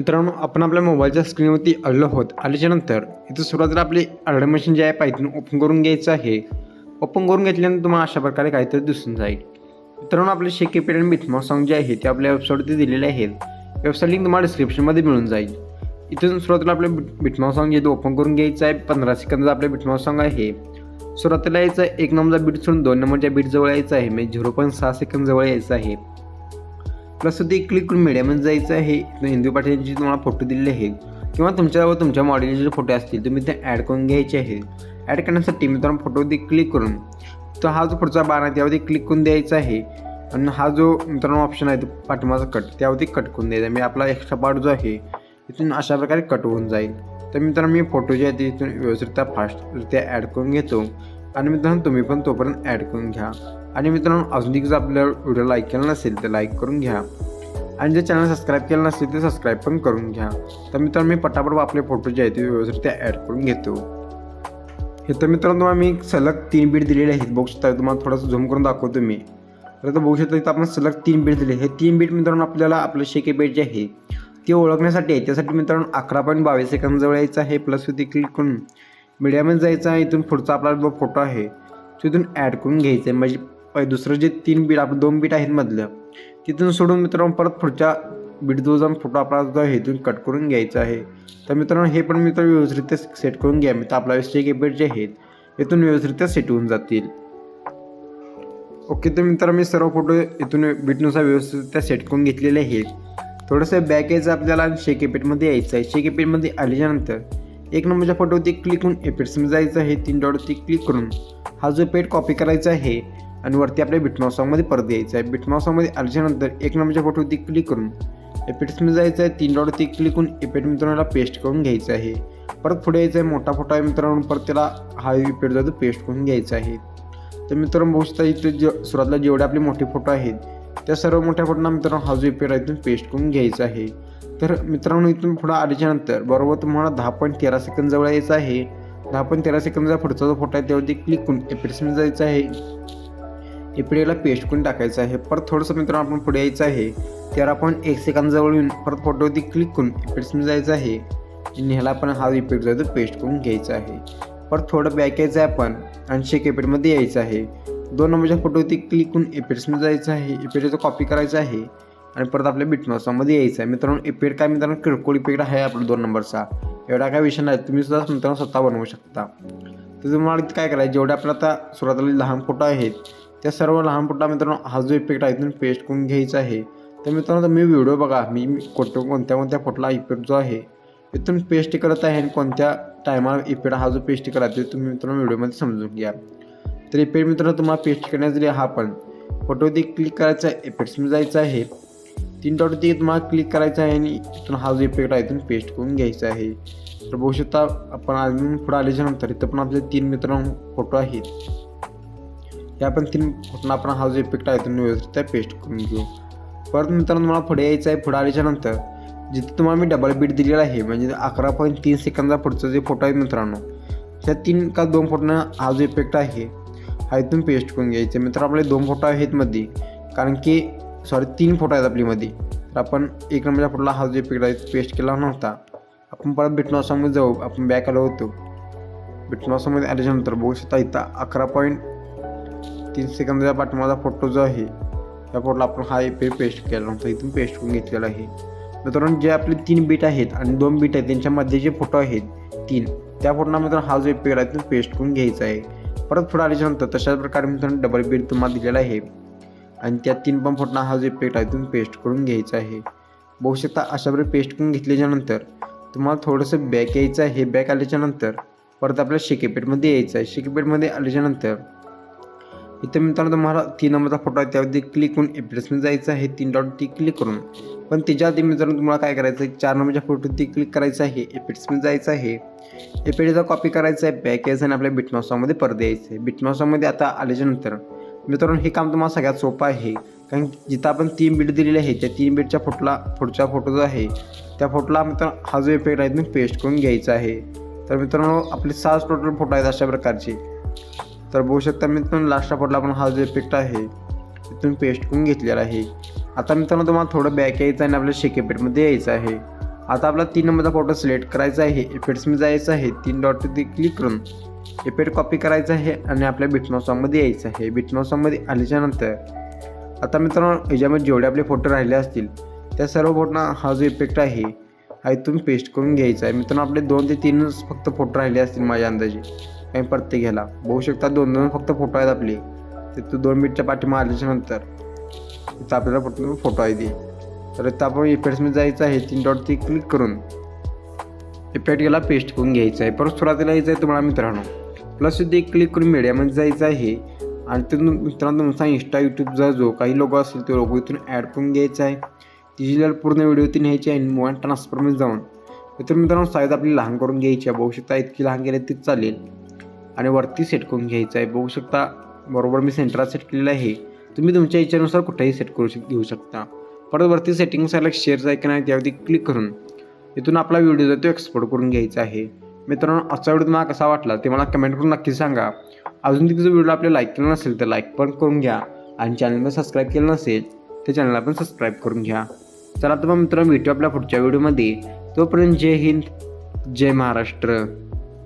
मित्रांनो आपण आपल्या मोबाईलच्या स्क्रीनवरती आलो आहोत. आल्याच्यानंतर इथं सुरुवातीला आपली ऑर्डर मशीन जे ॲप आहे तिथून ओपन करून घ्यायचं आहे. ओपन करून घेतल्यानंतर तुम्हाला अशा प्रकारे काहीतरी दिसून जाईल. मित्रांनो आपले शेके पेड आणि बिथमॉ सॉंग जे आहे ते आपल्या वेबसाईटवरती दिलेले आहेत. वेबसाईट लिंक तुम्हाला डिस्क्रिप्शनमध्ये मिळून जाईल. इथून सुरुवातीला आपले बिटमॉ सॉंग जे ओपन करून घ्यायचं आहे. पंधरा सेकंदचा आपले बिटमॉ सॉंग आहे. सुरुवातीला यायचं आहे एक नंबरचा बीट सोडून दोन नंबरच्या बीट जवळ यायचं आहे. म्हणजे झिरो पॉईंट सहा सेकंद जवळ यायचं आहे. प्लस ते क्लिक करून मीडियामध्ये जायचं आहे. हिंदू पाठ्यांचे तुम्हाला फोटो दिलेले आहेत. किंवा तुमच्यावर तुमच्या मॉडेलचे जे फोटो असतील तुम्ही ते ॲड करून घ्यायचे आहेत ॲड करण्यासाठी मित्रांनो फोटोवरती क्लिक करून तो हा जो पुढचा बार आहे त्यावरती क्लिक करून द्यायचा आहे. आणि हा जो मित्रांनो ऑप्शन आहे तो पाठीमाचा कट त्यावरती कट करून द्यायचा मी आपला एक्स्ट्रा पार्ट जो आहे इथून अशा प्रकारे कट होऊन जाईल. तर मित्रांनो मी फोटो जे आहे ते इथून व्यवस्थितरित्या फास्टरित्या ॲड करून घेतो. आणि मित्रांनो तुम्ही पण तोपर्यंत ॲड करून घ्या. आणि मित्रांनो अजून एक जर आपल्या व्हिडिओ लाईक केला नसेल तर लाईक करून घ्या. आणि जर चॅनल सबस्क्राईब केलं नसेल ते सबस्क्राईब पण करून घ्या. तर मित्रांनो मी पटापट आपले फोटो जे आहेत ते व्यवस्थित ॲड करून घेतो. हे तर मित्रांनो तुम्हाला मी सलग तीन बीट दिलेले आहेत. बघू शकता तुम्हाला थोडंसं झूम करून दाखवतो मी. तर बघू शकता इथं आपण सलग तीन बीट दिले. हे तीन बीट मित्रांनो आपल्याला आपलं शेके बीट जे आहे ते ओळखण्यासाठी आहे. त्यासाठी मित्रांनो अकरा पॉईंट बावीस सेकंदजवळ यायचं आहे. प्लस तिथे क्लिक करून मीडियामध्ये जायचं आहे. इथून पुढचा आपला जो फोटो आहे तो इथून ॲड करून घ्यायचा आहे. म्हणजे दुसरं जे तीन बीट आपलं दोन बीट आहेत मधलं तिथून सोडून मित्रांनो परत पुढच्या बीट जो जाऊन फोटो आपला जो आहे इथून कट करून घ्यायचा आहे. तर मित्रांनो हे पण मित्र व्यवस्थितरित्या सेट करून घ्या. मित्र आपला शेके बीट जे आहेत इथून व्यवस्थितरित्या सेट होऊन जातील. ओके तर मित्रांनो मी सर्व फोटो इथून बीटनुसार व्यवस्थितरित्या सेट करून घेतलेले आहेत. थोडंसं बॅक यायचं आपल्याला आणि शेके पेटमध्ये यायचं आहे. शेके पेटमध्ये आल्याच्यानंतर एक नंबरच्या फोटोवरती क्लिक करून एपिट्समध्ये जायचं आहे. तीन डॉटवरती क्लिक करून हा जो पेट कॉपी करायचा आहे आणि वरती आपल्या बिटमॉसॉंगमध्ये परत यायचं आहे. बिटमॉसॉंगमध्ये आल्याच्यानंतर एक नंबरच्या फोटोवरती क्लिक करून एपिट्समध्ये जायचं आहे. तीन डॉटवरती क्लिक करून एपेट मित्रांना पेस्ट करून घ्यायचं आहे. परत पुढे यायचं आहे. मोठा फोटो आहे मित्रांनो. परत त्याला हा इपेट जातो पेस्ट करून घ्यायचा आहे. तर मित्रांनो बघू शकता इथे जे सुरुवातीला जेवढे आपले मोठे फोटो आहेत त्या सर्व मोठ्या फोटोना मित्रांनो हा जो इपेट आहे इथून पेस्ट करून घ्यायचा आहे. तर मित्रांनो इथून पुढं आल्याच्यानंतर बरोबर तुम्हाला दहा पॉईंट तेरा सेकंद जवळ यायचं आहे. दहा पॉईंट तेरा सेकंदचा पुढचा जो फोटो आहे त्यावरती क्लिक करून एपिट्समध्ये जायचं आहे. एपिडीला पेस्ट करून टाकायचं आहे. परत थोडंसं मित्रांनो आपण पुढे यायचं आहे. त्यावर आपण एक सेकंदजवळ येऊन परत फोटोवरती क्लिक करून इफेक्ट्समध्ये जायचं आहे. आणि ह्याला आपण हा इफेक्ट जो आहे तो पेस्ट करून घ्यायचा आहे. परत थोडं बॅक यायचं आहे आपण आणि शेक इफेक्टमध्ये यायचं आहे. दोन नंबरच्या फोटोवरती क्लिक करून इफेक्ट्समध्ये जायचं आहे. इफेक्टचं कॉपी करायचं आहे आणि परत आपल्या बिटमासामध्ये यायचं आहे. मित्रांनो इफेक्ट काय मित्रांनो? किरकोळ इफेक्ट आहे आपला दोन नंबरचा एवढा काय विषय नाही. तुम्ही सुद्धा मित्रांनो स्वतः बनवू शकता. तर तुम्हाला काय करायचं? जेवढे आपल्या आता सुरुवातीला लहान फोटो आहेत त्या सर्व लहान फोटो मित्रांनो हा जो इफेक्ट आहे इथून पेस्ट करून घ्यायचा आहे. तर मित्रांनो तुम्ही व्हिडिओ बघा. मी कोणत्या कोणत्या कोणत्या फोटोला इफेक्ट जो आहे इथून पेस्ट करत आहे आणि कोणत्या टायमाला इफेक्ट हा जो पेस्ट करायचा आहे तुम्ही मित्रांनो व्हिडिओमध्ये समजून घ्या. तर इफेक्ट मित्रांनो तुम्हाला पेस्ट करण्यासाठी हा पण फोटोवरती क्लिक करायचा आहे इफेक्ट्समध्ये जायचं आहे. तीन डॉटवरती तुम्हाला क्लिक करायचं आहे आणि इथून हा जो इफेक्ट आहे इथून पेस्ट करून घ्यायचा आहे. तर बघू शकता आपण अजून पुढे आल्याच्यानंतर इथं पण आपले तीन मित्रांनो फोटो आहेत. या पण तीन फोटोना आपण हा जो इफेक्ट आहे इथून व्यवस्थित पेस्ट करून घेऊ. परत मित्रांनो तुम्हाला पुढे यायचं आहे पुढे आल्याच्यानंतर. जिथे तुम्हाला मी डबल बीट दिलेला आहे म्हणजे अकरा पॉईंट तीन सेकंदा पुढचा जे फोटो आहे मित्रांनो त्या तीन का दोन फोटोनं हा जो इफेक्ट आहे हा इथून पेस्ट करून घ्यायचा मित्र आपले दोन फोटो आहेत मध्ये कारण की सॉरी तीन फोटो आहेत आपलीमध्ये तर आपण एक नंबरच्या फोटोला हा जो इफेक्ट आहे पेस्ट केला नव्हता. आपण परत बिटनॉसमध्ये जाऊ. आपण बॅक आलो होतो. बिटनॉसमध्ये आल्याच्यानंतर बघू शकता इथं अकरा पॉईंट तीन सेकंदाच्या पाठीमागचा फोटो जो आहे त्या फोटोला आपण हा इफेक्ट पेस्ट केला नव्हता. इथून पेस्ट करून घेतलेला आहे. मित्रांनो जे आपले तीन बीट आहेत आणि दोन बीट आहेत त्यांच्यामध्ये जे फोटो आहेत तीन त्या फोटोला मित्रांनो हा जो इफेक्ट आहे तो पेस्ट करून घ्यायचा आहे. परत पुढे आल्याच्यानंतर तशाच प्रकारे मित्रांनो डबल बीट तुम्हाला दिलेला आहे. आणि त्या तीन पण फोटोला हा जो इफेक्ट आहे तुम्ही पेस्ट करून घ्यायचा आहे. बघू शकता अशा प्रकारे पेस्ट करून घेतल्याच्यानंतर तुम्हाला थोडंसं बॅक यायचं आहे. बॅक आल्याच्यानंतर परत आपल्या शेकेपेटमध्ये यायचं आहे. शेकेपेटमध्ये आल्याच्यानंतर इथं मित्रांनो तुम्हाला तीन नंबरचा फोटो आहे त्यावरती क्लिक करून एप्रिल्समध्ये जायचं आहे तीन डॉट ती क्लिक करून. पण त्याच्या आधी मित्रांनो तुम्हाला काय करायचं आहे चार नंबरच्या फोटोवरती क्लिक करायचं आहे एपिट्समध्ये जायचं आहे. एपिडचा कॉपी करायचं आहे बॅक यायचं आणि आपल्या बिटमॉसामध्ये परत यायचं आहे. बिटमॉसामध्ये आता आल्याच्यानंतर मित्रांनो हे काम तुम्हाला सगळ्यात सोपं आहे. कारण जिथं आपण तीन बीट दिलेले आहे त्या तीन बीटच्या फोटोला पुढच्या फोटो जो आहे त्या फोटोला मित्रांनो हा जो इफेक्ट आहे तो पेस्ट करून घ्यायचा आहे. तर मित्रांनो आपले सहा टोटल फोटो आहेत अशा प्रकारचे. तर बघू शकता मित्रांनो लास्टच्या फोटोला आपण हा जो इफेक्ट आहे ते तुम्ही पेस्ट करून घेतलेला आहे. आता मित्रांनो तुम्हाला थोडं बॅक यायचं आहे आणि आपल्या शेकेपेटमध्ये यायचं आहे. आता आपला तीन नंबरचा फोटो सिलेक्ट करायचा आहे इफेक्ट्समध्ये जायचं आहे तीन डॉटवरती क्लिक करून इफेक्ट कॉपी करायचा आहे आणि आपल्या बिटनॉसॉंगमध्ये यायचं आहे. बिटनॉसॉमध्ये आल्याच्यानंतर आता मित्रांनो याच्यामध्ये जेवढे आपले फोटो राहिले असतील त्या सर्व फोटोना हा जो इफेक्ट आहे हा तुम्ही पेस्ट करून घ्यायचा आहे. मित्रांनो आपले दोन ते तीनच फक्त फोटो राहिले असतील माझ्या अंदाजे. आणि प्रत्येक ह्याला बघू शकता दोन दोन फक्त फोटो आहेत आपले. ते तू दोन मिनिटच्या पाठीमा आल्याच्यानंतर तिथं आपल्याला फोटो फोटो आहे ते. तर इथं आपण इफेक्ट्समध्ये जायचं आहे. तीन डॉट ती क्लिक करून. इफेक्ट याला पेस्ट करून घ्यायचं आहे. परत सुरुवातीला यायचं आहे तुम्हाला मित्रांनो. प्लस ते क्लिक करून मीडियामध्ये जायचं आहे. आणि तिथून मित्रांनो तुमचा इंस्टा यूट्यूबचा जो काही लोगो असेल तो लोगो इथून ॲड करून घ्यायचा आहे. डिजिटल पूर्ण व्हिडिओ ती न्यायची आहे मोबाईल ट्रान्सफरमध्ये जाऊन. तर मित्रांनो साईज आपली लहान करून घ्यायची आहे. बघू शकता इतकी लहान केली तीच चालेल. आणि वरती सेट करून घ्यायचं आहे. बघू शकता बरोबर मी सेंटरात सेट केलेलं आहे. तुम्ही तुमच्या इच्छेनुसार कुठेही सेट करू शक घेऊ शकता. परत वरती सेटिंग्स आला शेअर्स आहे की नाही त्यावरती क्लिक करून इथून आपला व्हिडिओ जो तो एक्सपोर्ट करून घ्यायचा आहे. मित्रांनो आजचा व्हिडिओ तुम्हाला कसा वाटला ते मला कमेंट करून नक्की सांगा. अजून तिथं व्हिडिओ आपल्याला लाईक केला नसेल तर लाईक पण करून घ्या आणि चॅनलला सबस्क्राईब केलं नसेल तर चॅनलला पण सबस्क्राईब करून घ्या. चला तर मग मित्रांनो भेटू आपल्या पुढच्या व्हिडिओमध्ये तोपर्यंत जय हिंद जय महाराष्ट्र.